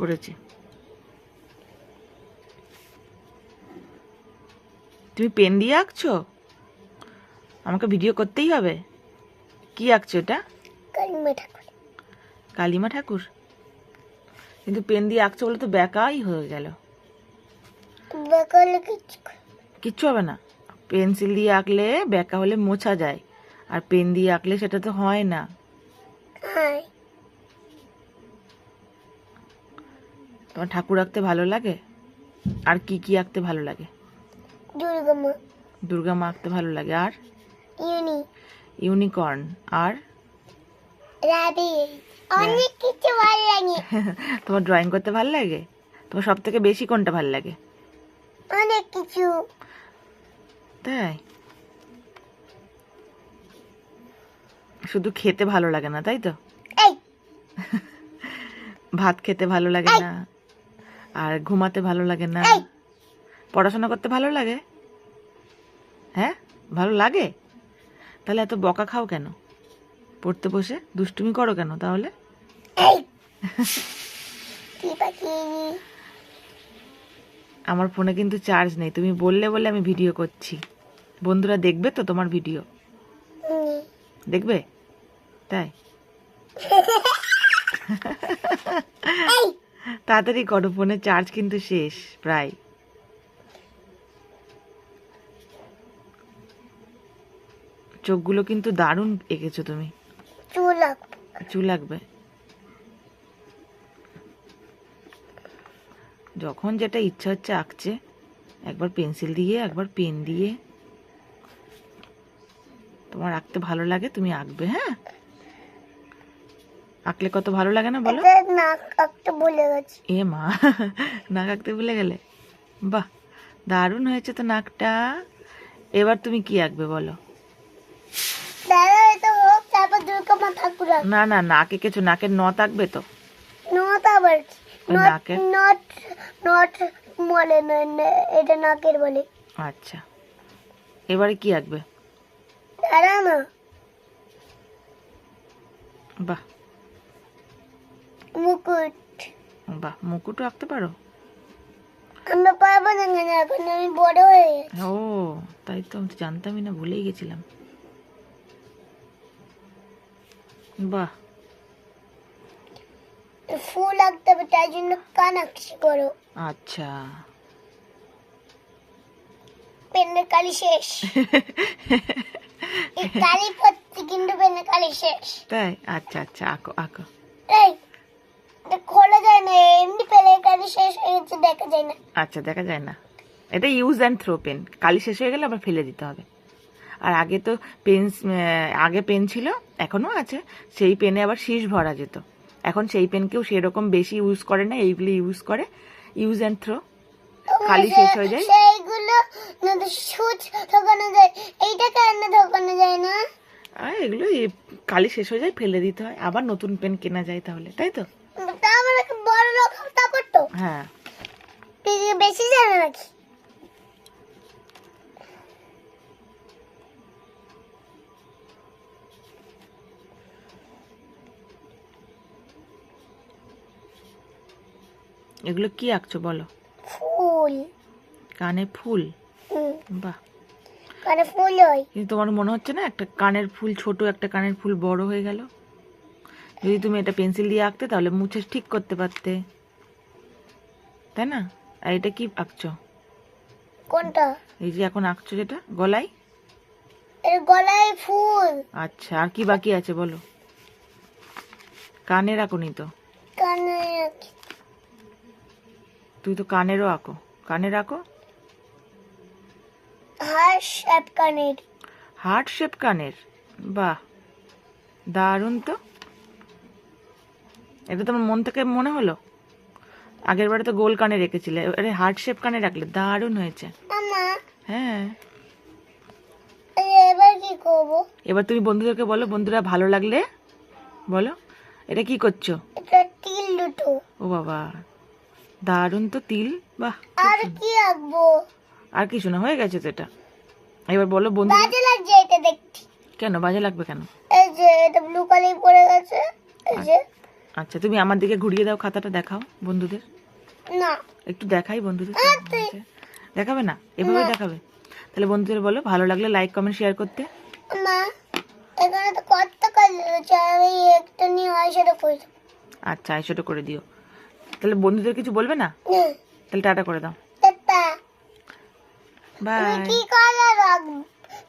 করেছি। তুমি পেন দিয়ে আঁকছো? আমাকে ভিডিও করতেই হবে। কি আঁকছো এটা? কালিমা ঠাকুর। কালিমা ঠাকুর? কিন্তু পেন দিয়ে আঁকছো বলে তো বেকাই হয়ে গেল। কিচ্ছু হবে না। পেন্সিল দিয়ে আঁকলে বেকা হলে মোছা যায়। আর পেন দিয়ে আঁকলে সেটা তো হয় না। তোমার ঠাকুর আঁকতে ভালো লাগে? আর কি কি আঁকতে ভালো লাগে? দুর্গা মা। দুর্গা মা আঁকতে ভালো লাগে। আর? ইউনি। ইউনিকর্ন। আর? অনেক কিছু ভালো লাগে। তোমার ড্রয়িং করতে ভালো লাগে? তোমার সব থেকে বেশি কোনটা ভালো লাগে? অনেক কিছু। তাই? শুধু খেতে ভালো লাগে না তাই তো? ভাত খেতে ভালো লাগে না? আর ঘুমাতে ভালো লাগে না। পড়াশোনা করতে ভালো লাগে? হ্যাঁ? ভালো লাগে? তাহলে এত বকা খাও কেন? পড়তে বসে দুষ্টুমি করো কেন তাহলে? আমার ফোনে কিন্তু চার্জ নেই। তুমি বললে বলে আমি ভিডিও করছি। বন্ধুরা দেখবে তো তোমার ভিডিও? দেখবে? তাই? তাড়াতাড়ি করো ফোনে চার্জ কিন্তু শেষ প্রায়। চোখগুলো কিন্তু দারুণ এঁকেছো তুমি। চুল লাগবে। যখন যেটা ইচ্ছা হচ্ছে আঁকছে একবার পেন্সিল দিয়ে একবার পেন দিয়ে। তোমার আঁকতে ভালো লাগে তুমি আঁকবে হ্যাঁ? আঁকলে কত ভালো লাগে না বলো? নাক আঁকতে ভুলে গেছি। এ মা নাক আঁকতে ভুলে গেলে। বাহ দারুণ হয়েছে তো নাকটা। এবার তুমি কি আঁকবে বলো। না না নাক এঁকেছো নাকের ন থাকবে তো? নট আবার কি? নট নাকের? নট নট বলে না- এটা নাকের বলে। আচ্ছা এবারে কি আঁকবে? দাঁড়া না। বাহ। মুকুট। বাহ মুকুটও আঁকতে পারো? আমরা পারব না কেন এখন আমি বড় হয়ে ও তাই তো আমি তো জানতামই না ভুলেই গেছিলাম। বাহ। ফুল আঁকতে হবে তাই জন্য কান আঁকছি করো। আচ্ছা। পেনের কালি শেষ। কালি পড়ছি কিন্তু পেনের কালি শেষ। তাই? আচ্ছা আচ্ছা আঁকো আঁকো। এই এটা খোলা যায় না এমনি পেনের কালি শেষ হয়ে গেছে দেখা যায় না। আচ্ছা দেখা যায় না। এটা ইউজ অ্যান্ড থ্রো পেন কালি শেষ হয়ে গেলে আবার ফেলে দিতে হবে। আর আগে তো পেন আগে পেন ছিল এখনও আছে। সেই পেনে আবার শীষ ভরা যেত। এখন সেই পেন কেউ সেরকম বেশি ইউজ করে না এইগুলি ইউজ করে। ইউজ অ্যান্ড থ্রো কালি শেষ হয়ে যায়? সেইগুলো সুচ ঢোকানো যায়। এইটা কেন ঢোকানো যায় না? আর এগুলো কালি শেষ হয়ে যায় ফেলে দিতে হয়। আবার নতুন পেন কেনা যায় তাহলে তাই তো? বড় লোক তা করতো। হ্যাঁ। বেশি জানে নাকি? এগুলো কি আঁকছো বলো? ফুল। কানে ফুল? বাহ। কানে ফুল হয় কিন্তু তোমার মনে হচ্ছে না একটা কানের ফুল ছোট একটা কানের ফুল বড় হয়ে গেল? যদি তুমি এটা পেন্সিল দিয়ে আঁকতে তাহলে মুছে ঠিক করতে পারতে। তাই না? আর এটা কি আঁকছো? কোনটা? এই যে এখন আঁকছো যেটা গলায়? এর গলায় ফুল। আচ্ছা আর কি বাকি আছে বলো? কানের আঁকোনি তো? কানে তুই তো কানেরও আঁকো। কানের আঁকো? হার শ্যাপ কানের। হার্ট শেপ কানের? বাহ দারুণ তো। এটা তোমার মন থেকে মনে হলো? আগের বারে তো গোল কানে রেখেছিলে এবারে হার্ট শেপ কানে রাখলে দারুণ হয়েছে। হ্যাঁ। এবার তুমি বন্ধুদেরকে বলো বন্ধুরা ভালো লাগলে? বলো এটা কি করছ? তিল দুটো। ও বাবা দারুণ তো তিল বাহ আর কি আঁকবো? আর কিছু না হয়ে গেছে তো এটা। এবার বলো বন্ধু বাজে লাগছে এটা দেখতে। কেন বাজে লাগবে কেন? এই যে এটা ব্লু কালার পড়ে গেছে এই যে। আচ্ছা তুমি আমার দিকে ঘুরিয়ে দাও খাতাটা দেখাও বন্ধুদের। না। একটু দেখাই বন্ধুদের দেখাবে না? এভাবে দেখাবে? তাহলে বন্ধুদের বলো ভালো লাগলে লাইক কমেন্ট শেয়ার করতে। মা এখানে তো কত আমি একটা নিয়ে করে। আচ্ছা আইশোটা করে দিও। তাহলে বন্ধুদের কিছু বলবে না? তাহলে টাটা করে দাও। টাটা। বাই কি কালার রাখব?